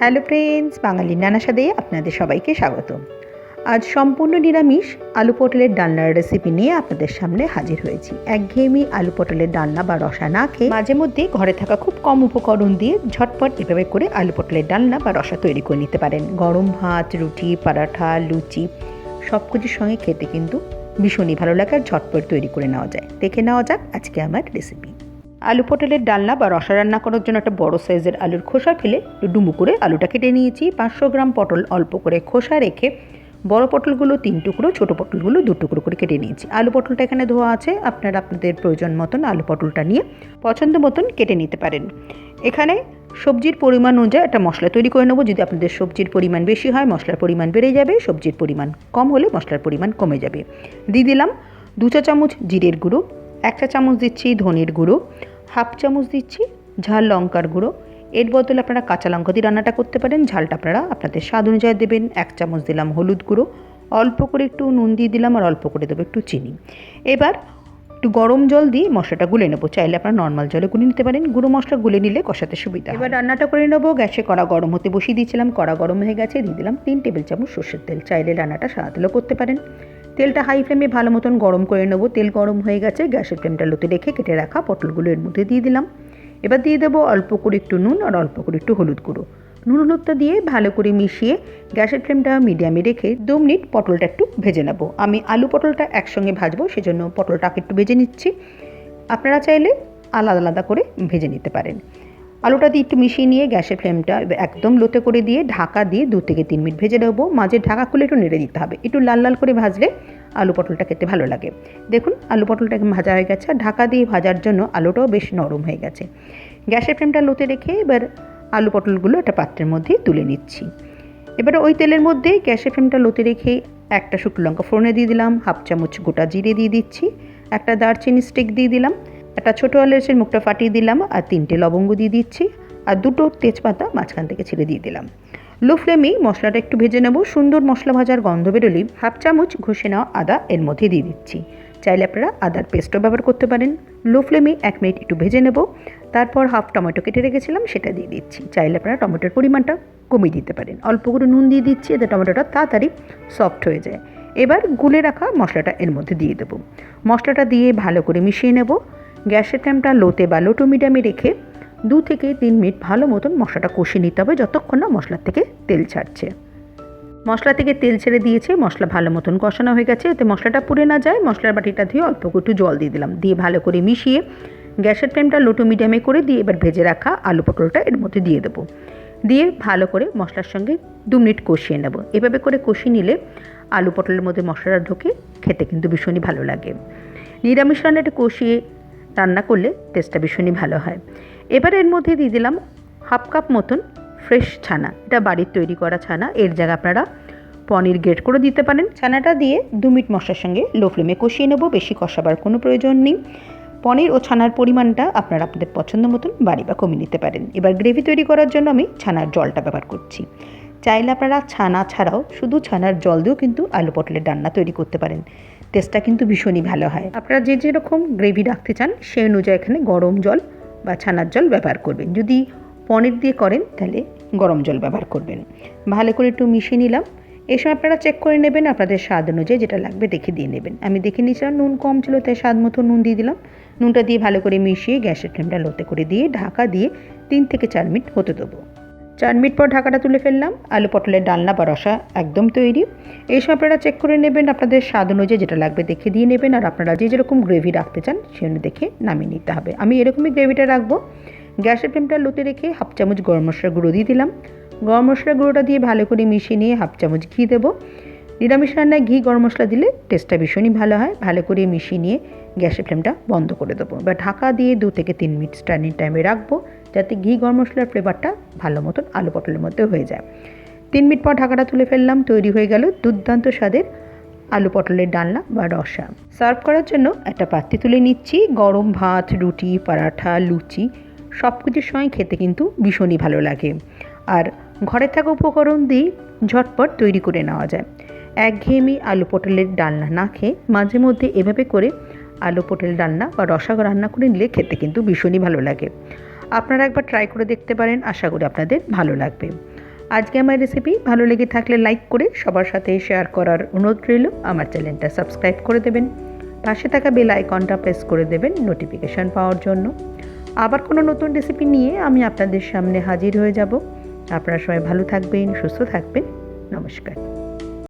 Hello friends, বাঙালি নানা স্বাদে আপনাদের সবাইকে স্বাগত। আজ সম্পূর্ণ নিরামিষ আলু পটলের ডালনার রেসিপি নিয়ে আপনাদের সামনে হাজির হয়েছি। একঘেয়েমি আলু পটলের ডালনা বা রসা না খেয়ে মাঝে মধ্যে ঘরে থাকা খুব কম উপকরণ দিয়ে ঝটপট এভাবে করে আলু পটলের ডালনা বা রসা তৈরি করে নিতে পারেন। গরম ভাত, রুটি, পরাঠা, লুচি সব কিছুর সঙ্গে খেতে কিন্তু ভীষণই ভালো লাগে আর ঝটপট তৈরি করে নেওয়া যায়। দেখে নেওয়া যাক আজকে আমার রেসিপি আলু পটলের ডালনা বা রসা রান্না করার জন্য একটা বড় সাইজের আলুর খোসা ফেলে ডুমু করে আলুটা কেটে নিয়েছি। পাঁচশো গ্রাম পটল অল্প করে খোসা রেখে বড় পটলগুলো তিন টুকরো, ছোটো পটলগুলো দু টুকরো করে কেটে নিয়েছি। আলু পটলটা এখানে ধোয়া আছে। আপনারা আপনাদের প্রয়োজন মতন আলু পটলটা নিয়ে পছন্দ মতন কেটে নিতে পারেন। এখানে সবজির পরিমাণ অনুযায়ী একটা মশলা তৈরি করে নেব। যদি আপনাদের সবজির পরিমাণ বেশি হয়, মশলার পরিমাণ বেড়ে যাবে। সবজির পরিমাণ কম হলে মশলার পরিমাণ কমে যাবে। দিয়ে দিলাম দু চা চামচ জিরের গুঁড়ো, এক চা চামচ দিচ্ছি ধনের গুঁড়ো হাফ চামচ দিচ্ছি ঝাল লঙ্কার গুঁড়ো। এর বদলে আপনারা কাঁচা লঙ্কা দিয়ে রান্নাটা করতে পারেন। ঝালটা আপনারা আপনাদের স্বাদ অনুযায়ী দেবেন। এক চামচ দিলাম হলুদ গুঁড়ো। অল্প করে একটু নুন দিয়ে দিলাম আর অল্প করে দেবো একটু চিনি। এবার একটু গরম জল দিয়ে মশলাটা গুলে নেব। চাইলে আপনারা নর্মাল জলে গুলে নিতে পারেন। গুঁড়ো মশলা গুলে নিলে কষাতে সুবিধা এবার রান্নাটা করে নেব। গ্যাসে কড়া গরম হতে বসিয়ে দিয়েছিলাম। কড়া গরম হয়ে গেছে। দিয়ে দিলাম তিন টেবিল চামচ সর্ষের তেল। চাইলে রান্নাটা সাদা তেলও করতে পারেন। তেলটা হাই ফ্লেমে ভালো মতন গরম করে নেব। তেল গরম হয়ে গেছে, গ্যাসের ফ্লেমটা লোতে রেখে কেটে রাখা পটলগুলো এর মধ্যে দিয়ে দিলাম। এবার দিয়ে দেবো অল্প করে একটু নুন আর অল্প করে একটু হলুদ গুঁড়ো। নুন হলুদটা দিয়ে ভালো করে মিশিয়ে গ্যাসের ফ্লেমটা মিডিয়ামে রেখে দু মিনিট পটলটা একটু ভেজে নেব। আমি আলু পটলটা একসঙ্গে ভাজবো, সেজন্য পটলটাকে একটু ভেজে নিচ্ছি। আপনারা চাইলে আলাদা আলাদা করে ভেজে নিতে পারেন। আলুটা দিয়ে একটু মিশিয়ে নিয়ে গ্যাসের ফ্লেমটা একদম লোতে করে দিয়ে ঢাকা দিয়ে দু থেকে তিন মিনিট ভেজে নেব। মাঝে ঢাকা খুলে একটু নেড়ে দিতে হবে। একটু লাল লাল করে ভাজলে আলু পটলটা খেতে ভালো লাগে। দেখুন, আলু পটলটা ভাজা হয়ে গেছে। আর ঢাকা দিয়ে ভাজার জন্য আলুটাও বেশ নরম হয়ে গেছে। গ্যাসের ফ্লেমটা লোতে রেখে এবার আলু পটলগুলো একটা পাত্রের মধ্যে তুলে নিচ্ছি। এবারে ওই তেলের মধ্যে গ্যাসের ফ্লেমটা লোতে রেখে একটা শুকনো লঙ্কা ফোড়নে দিয়ে দিলাম। হাফ চামচ গোটা জিরে দিয়ে দিচ্ছি। একটা দারচিনি স্টিক দিয়ে দিলাম। একটা ছোটো এলাচের মুখটা ফাটিয়ে দিলাম আর তিনটে লবঙ্গ দিয়ে দিচ্ছি আর দুটো তেজপাতা মাঝখান থেকে ছেড়ে দিয়ে দিলাম। লো ফ্লেমেই মশলাটা একটু ভেজে নেব। সুন্দর মশলা ভাজার গন্ধ বেরোলেই হাফ চামচ ঘষে নেওয়া আদা এর মধ্যে দিয়ে দিচ্ছি। চাইলে আপনারা আদার পেস্টও ব্যবহার করতে পারেন। লো ফ্লেমে এক মিনিট একটু ভেজে নেব। তারপর হাফ টমেটো কেটে রেখেছিলাম, সেটা দিয়ে দিচ্ছি। চাইলে আপনারা টমেটোর পরিমাণটা কমিয়ে দিতে পারেন। অল্প করে নুন দিয়ে দিচ্ছি, এতে টমেটোটা তাড়াতাড়ি সফট হয়ে যায়। এবার গুলে রাখা মশলাটা এর মধ্যে দিয়ে দেবো। মশলাটা দিয়ে ভালো করে মিশিয়ে নেব। গ্যাসের ফ্লেমটা লোতে বা লোটো মিডিয়ামে রেখে দু থেকে তিন মিনিট ভালো মতন মশলাটা কষিয়ে নিতে হবে যতক্ষণ না মশলার থেকে তেল ছাড়ছে। মশলা থেকে তেল ছেড়ে দিয়েছে, মশলা ভালো মতন কষানো হয়ে গেছে। এতে মশলাটা পুড়ে না যায়, মশলার বাটিটা ধুয়ে অল্প একটু জল দিয়ে দিলাম। দিয়ে ভালো করে মিশিয়ে গ্যাসের ফ্লেমটা লোটো মিডিয়ামে করে দিয়ে এবার ভেজে রাখা আলু পটলটা এর মধ্যে দিয়ে দেবো। দিয়ে ভালো করে মশলার সঙ্গে দু মিনিট কষিয়ে নেব। এভাবে করে কষিয়ে নিলে আলু পটলের মধ্যে মশলাটা ঢোকে, খেতে কিন্তু ভীষণই ভালো লাগে। নিরামিষ রান্নাটা কষিয়ে রান্না করলে টেস্টটা ভীষণই ভালো হয়। এবার এর মধ্যে দিয়ে দিলাম হাফ কাপ মতন ফ্রেশ ছানা। এটা বাড়ির তৈরি করা ছানা। এর জায়গায় আপনারা পনির গ্রেট করে দিতে পারেন। ছানাটা দিয়ে দু মিনিট মশলার সঙ্গে লো ফ্লেমে কষিয়ে নেব। বেশি কষাবার কোনো প্রয়োজন নেই। পনির ও ছানার পরিমাণটা আপনারা আপনাদের পছন্দ মতন বাড়ি বা কমিয়ে নিতে পারেন। এবার গ্রেভি তৈরি করার জন্য আমি ছানার জলটা ব্যবহার করছি। চাইলে আপনারা ছানা ছাড়াও শুধু ছানার জল দিয়েও কিন্তু আলু পটলের ডান্না তৈরি করতে পারেন। টেস্টটা কিন্তু ভীষণই ভালো হয়। আপনারা যে যেরকম গ্রেভি রাখতে চান, সেই অনুযায়ী এখানে গরম জল বা ছানার জল ব্যবহার করবেন। যদি পনির দিয়ে করেন, তাহলে গরম জল ব্যবহার করবেন। ভালো করে একটু মিশিয়ে নিলাম। এই সময় আপনারা চেক করে নেবেন, আপনাদের স্বাদ অনুযায়ী যেটা লাগবে দেখে দিয়ে নেবেন। আমি দেখে নিয়েছিলাম নুন কম ছিল, তাই স্বাদ মতো নুন দিয়ে দিলাম। নুনটা দিয়ে ভালো করে মিশিয়ে গ্যাসের ফ্লেমটা লোতে করে দিয়ে ঢাকা দিয়ে তিন থেকে চার মিনিট হতে দেবো। চার মিনিট পর ঢাকাটা তুলে ফেললাম। আলু পটলের ডালনা বা রসা একদম তৈরি। এই সময় আপনারা চেক করে নেবেন, আপনাদের স্বাদ অনুযায়ী যেটা লাগবে দেখে দিয়ে নেবেন, আর আপনারা যে যেরকম গ্রেভি রাখতে চান সেগুলো দেখে নামিয়ে নিতে হবে। আমি এরকমই গ্রেভিটা রাখব। গ্যাসের ফ্লেমটা লোতে রেখে হাফ চামচ গরম মশলা গুঁড়ো দিয়ে দিলাম। গরম মশলা গুঁড়োটা দিয়ে ভালো করে মিশিয়ে নিয়ে হাফ চামচ ঘি দেবো। নিরামিষ রান্নায় ঘি, গরম মশলা দিলে টেস্টটা ভীষণই ভালো হয়। ভালো করে মিশিয়ে নিয়ে গ্যাসের ফ্লেমটা বন্ধ করে দেবো। বা ঢাকা দিয়ে দু থেকে তিন মিনিট স্ট্যান্ডিং টাইমে রাখব। যাতে ঘি, গরম মশলার ফ্লেভারটা ভালো মতন আলু পটলের মধ্যে হয়ে যায়। তিন মিনিট পর ঢাকাটা তুলে ফেললাম, তৈরি হয়ে গেল দুর্দান্ত স্বাদের আলু পটলের ডালনা বা রসা। সার্ভ করার জন্য একটা পাত্রে তুলে নিচ্ছি, গরম ভাত, রুটি, পরাঠা, লুচি সব কিছুর সঙ্গে খেতে কিন্তু ভীষণই ভালো লাগে। আর ঘরে থাকা উপকরণ দিয়ে ঝটপট তৈরি করে নেওয়া যায়। একঘেয়েমি আলু পটলের ডালনা না খেয়ে মাঝে মধ্যে এভাবে করে আলু পটল ডালনা বা রসা রান্না করে নিলে খেতে কিন্তু ভীষণই ভালো লাগে। আপনারা একবার ট্রাই করে দেখতে পারেন, আশা করি আপনাদের ভালো লাগবে। আজকে আমার রেসিপি ভালো লেগে থাকলে লাইক করে সবার সাথে শেয়ার করার অনুরোধ রইল। আমার চ্যানেলটা সাবস্ক্রাইব করে দেবেন। পাশে থাকা বেল আইকনটা প্রেস করে দেবেন নোটিফিকেশান পাওয়ার জন্য। আবার কোনো নতুন রেসিপি নিয়ে আমি আপনাদের সামনে হাজির হয়ে যাব। আপনারা সবাই ভালো থাকবেন, সুস্থ থাকবেন। নমস্কার।